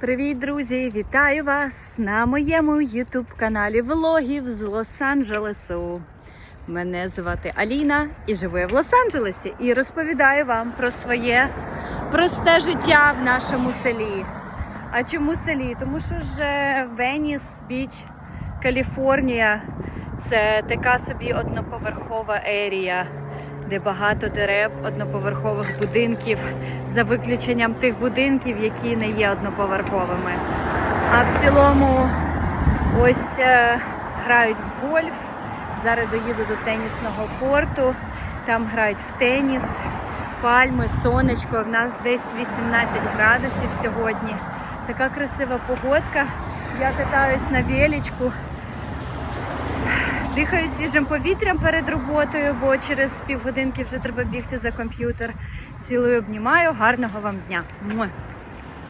Привіт, друзі! Вітаю вас на моєму YouTube каналі влогів з Лос-Анджелесу. Мене звати Аліна і живу я в Лос-Анджелесі і розповідаю вам про своє просте життя в нашому селі. А чому селі? Тому що ж Веніс Біч, Каліфорнія це така собі одноповерхова ерія, де багато дерев, одноповерхових будинків, за виключенням тих будинків, які не є одноповерховими. А в цілому ось е, грають в гольф. Зараз доїду до тенісного корту, там грають в теніс, пальми, сонечко. В нас десь 18 градусів сьогодні. Така красива погодка. Я катаюсь на величку. Дихаю свіжим повітрям перед роботою, бо через півгодинки вже треба бігти за комп'ютер. Цілую обнімаю. Гарного вам дня.